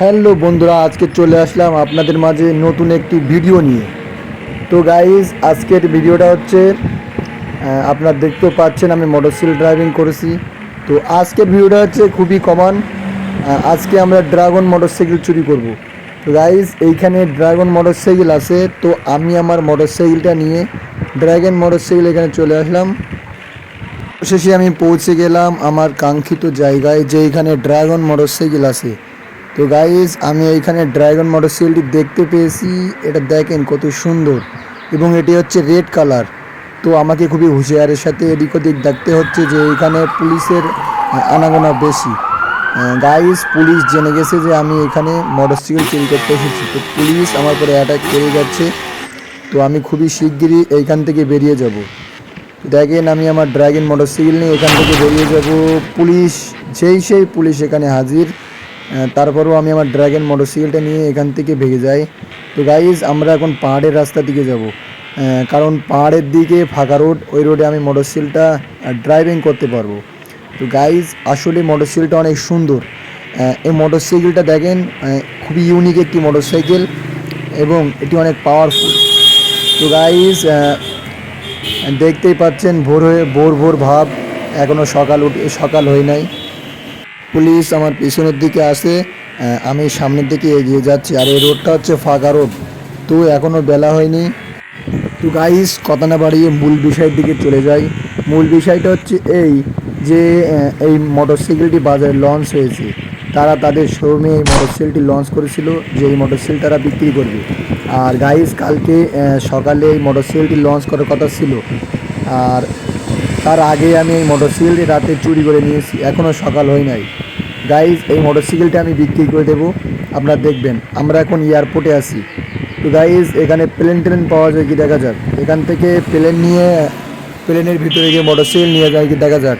Hello বন্ধুরা, আজকে চলে আসলাম আপনাদের মাঝে নতুন একটি ভিডিও নিয়ে। তো গাইজ আজকের ভিডিওটা হচ্ছে আপনারা দেখতেও পাচ্ছেন আমি মোটরসাইকেল ড্রাইভিং করেছি। তো আজকের ভিডিওটা হচ্ছে খুবই কমন আজকে আমরা ড্রাগন মোটরসাইকেল চুরি করব। তো গাইজ এইখানে ড্রাগন মোটরসাইকেল আছে, তো আমি আমার মোটরসাইকেলটা নিয়ে ড্রাগন মোটরসাইকেল এখানে চলে আসলাম। শেষে আমি পৌঁছে গেলাম আমার কাঙ্ক্ষিত জায়গায় যে এখানে ড্রাগন মোটরসাইকেল আছে। তো গাইজ আমি এইখানে ড্রাগন মোটরসাইকেলটি দেখতে পেয়েছি। এটা দেখেন কত সুন্দর। এবং এটি হচ্ছে রেড কালার তো আমাকে খুবই হুঁশিয়ারের সাথে এদিক ওদিক দেখতে হচ্ছে যে এখানে পুলিশের আনাগোনা বেশি। গাইজ পুলিশ জেনে গেছে যে আমি এখানে মোটরসাইকেল চুরি করতে এসেছি। তো পুলিশ আমার পরে অ্যাটাক করে যাচ্ছে। তো আমি খুবই শিগগিরই এইখান থেকে বেরিয়ে যাব। দেখেন আমি আমার ড্রাগন মোটরসাইকেল নিয়ে এখান থেকে বেরিয়ে যাব। পুলিশ, যেই সেই পুলিশ এখানে হাজির। তারপরেও আমি আমার ড্রাগন মোটরসাইকেলটা নিয়ে এখান থেকে ভেগে যাই। তো গাইজ আমরা এখন পাহাড়ের রাস্তা দিকে যাব। কারণ পাহাড়ের দিকে ফাঁকা রোড, ওই রোডে আমি মোটরসাইকেলটা ড্রাইভিং করতে পারব। তো গাইজ আসলে মোটরসাইকেলটা অনেক সুন্দর। এই মোটরসাইকেলটা দেখেন খুবই ইউনিক একটি মোটরসাইকেল এবং এটি অনেক পাওয়ারফুল তো গাইজ দেখতেই পাচ্ছেন, ভোর হয়ে, ভোর ভোর ভাব। এখনও সকাল উঠে, সকাল হয় নাই। পুলিশ আমার পিছনের দিকে আসে আমি সামনের দিকে এগিয়ে যাচ্ছি। আর এই রোডটা হচ্ছে ফাঁকা রোড। তো এখনও বেলা হয়নি। তো গাইস কথা না বাড়িয়ে মূল বিষয়ের দিকে চলে যাই। মূল বিষয়টা হচ্ছে এই যে এই মোটরসাইকেলটি বাজারে লঞ্চ হয়েছে। তারা তাদের শোরুমে এই মোটরসাইকেলটি লঞ্চ করেছিল, যে এই মোটরসাইকেল তারা বিক্রি করবে। আর গাইস কালকে সকালে এই মোটরসাইকেলটি লঞ্চ করার কথা ছিল। আর তার আগে আমি এই মোটরসাইকেলটি রাতে চুরি করে নিয়েছি। এখনও সকাল হয় নাই। গাইজ এই মোটরসাইকেলটা আমি বিক্রি করে দেবো। আপনারা দেখবেন, আমরা এখন এয়ারপোর্টে আছি। তো গাইজ এখানে প্লেন টেলেন পাওয়া যায় কি দেখা যাক। এখান থেকে প্লেন নিয়ে প্লেনের ভিতরে গিয়ে মোটরসাইকেল নিয়ে যায় কি দেখা যাক।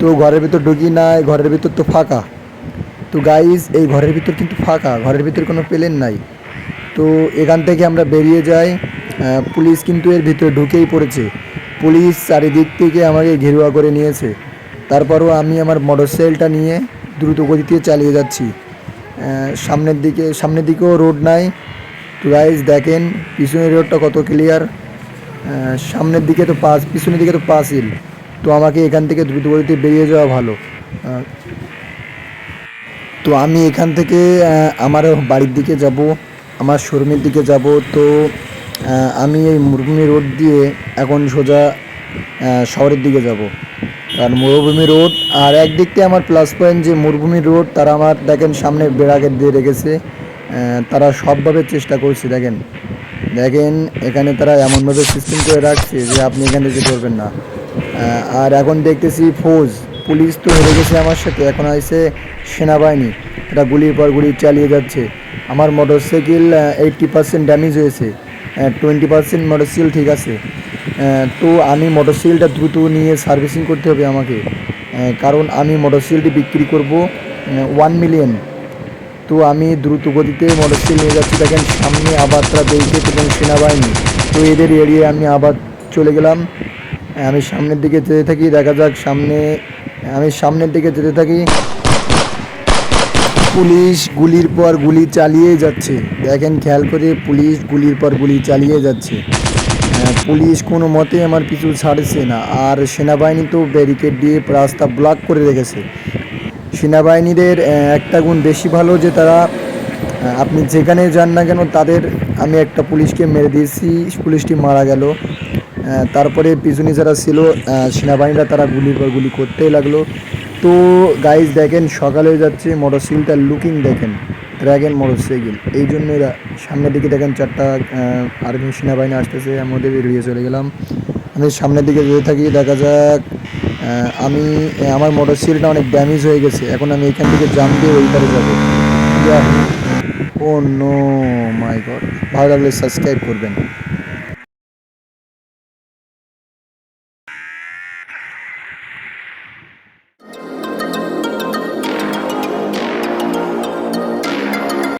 তো ঘরের ভিতর ঢুকি নাই, ঘরের ভিতর তো ফাঁকা। তো গাইজ এই ঘরের ভিতর কিন্তু ফাঁকা, ঘরের ভিতর কোনো প্লেন নাই। তো এখান থেকে আমরা বেরিয়ে যাই। পুলিশ কিন্তু এর ভিতরে ঢুকেই পড়েছে। পুলিশ চারিদিক থেকে আমাকে ঘেরুয়া করে নিয়েছে। তারপরও আমি আমার মোটরসাইকেলটা নিয়ে দ্রুত গতিতে চালিয়ে যাচ্ছি। সামনের দিকে, সামনের দিকেও রোড নাই। তো গাইজ দেখেন, পিছনের রোডটা কত ক্লিয়ার সামনের দিকে তো পাস পিছনের দিকে তো পাসিল তো আমাকে এখান থেকে দ্রুত গতিতে বেরিয়ে যাওয়া ভালো। তো আমি এখান থেকে আমার বাড়ির দিকে যাব, আমার শোরুমের দিকে যাব। তো আমি এই মরুভূমি রোড দিয়ে এখন সোজা শহরের দিকে যাব। কারণ মরুভূমি রোড আর একদিক থেকে আমার প্লাস পয়েন্ট যে মরুভূমি রোড তারা আমার দেখেন সামনে বেড়াগেট দিয়ে রেখেছে। তারা সবভাবে চেষ্টা করছে, দেখেন। দেখেন, এখানে তারা এমনভাবে সিস্টেম করে রাখছে যে আপনি এখান থেকে করবেন না। আর এখন দেখতেছি ফৌজ, পুলিশ তো হেরে গেছে আমার সাথে, এখন আসছে সেনাবাহিনী। এটা গুলির পর গুলি চালিয়ে যাচ্ছে। আমার মোটরসাইকেল এইটটি পার্সেন্ট ড্যামেজ হয়েছে। টোয়েন্টি পার্সেন্ট মোটরসাইকেল ঠিক আছে। তো আমি মোটরসাইকেলটা দ্রুত নিয়ে সার্ভিসিং করতে হবে আমাকে। কারণ আমি মোটরসাইকেলটি বিক্রি করব ওয়ান মিলিয়ন তো আমি দ্রুত গতিতে মোটরসাইকেল নিয়ে যাচ্ছি। দেখেন, সামনে আবার তারা এবং সেনাবাহিনী। তো এদের এড়িয়ে আমি আবার চলে গেলাম। আমি সামনের দিকে যেতে থাকি, দেখা যাক সামনে, আমি সামনের দিকে যেতে থাকি। পুলিশ গুলির পর গুলি চালিয়ে যাচ্ছে। দেখেন, খেয়াল করে পুলিশ গুলির পর গুলি চালিয়ে যাচ্ছে। পুলিশ কোনো মতে আমার পিছু ছাড়ছে না। আর সেনাবাহিনী তো ব্যারিকেড দিয়ে রাস্তা ব্লক করে রেখেছে। সেনাবাহিনীদের একটা গুণ বেশি ভালো যে তারা আপনি যেখানে যান না কেন তাদের, আমি একটা পুলিশকে মেরে দিয়েছি, পুলিশটি মারা গেল। তারপরে পিছনে যারা ছিল সেনাবাহিনীরা তারা গুলির পর গুলি করতেই লাগল। তো গাইজ দেখেন, সকালে যাচ্ছে মোটরসাইকেলটার লুকিং দেখেন ড্র্যাগন মোটরসাইকেল এই জন্য এরা সামনের দিকে দেখেন, চারটা আর্মি সেনাবাহিনী আসতেছে মধ্যে বেরিয়ে চলে গেলাম। আমি সামনের দিকে যেতে থাকি, দেখা যাক আমি আমার মোটরসাইকেলটা অনেক ড্যামেজ হয়ে গেছে। এখন আমি এখান থেকে জাম দিয়ে ওই পারে যাব। ও নো মাই গড ভালো লাগলে সাবস্ক্রাইব করবেন।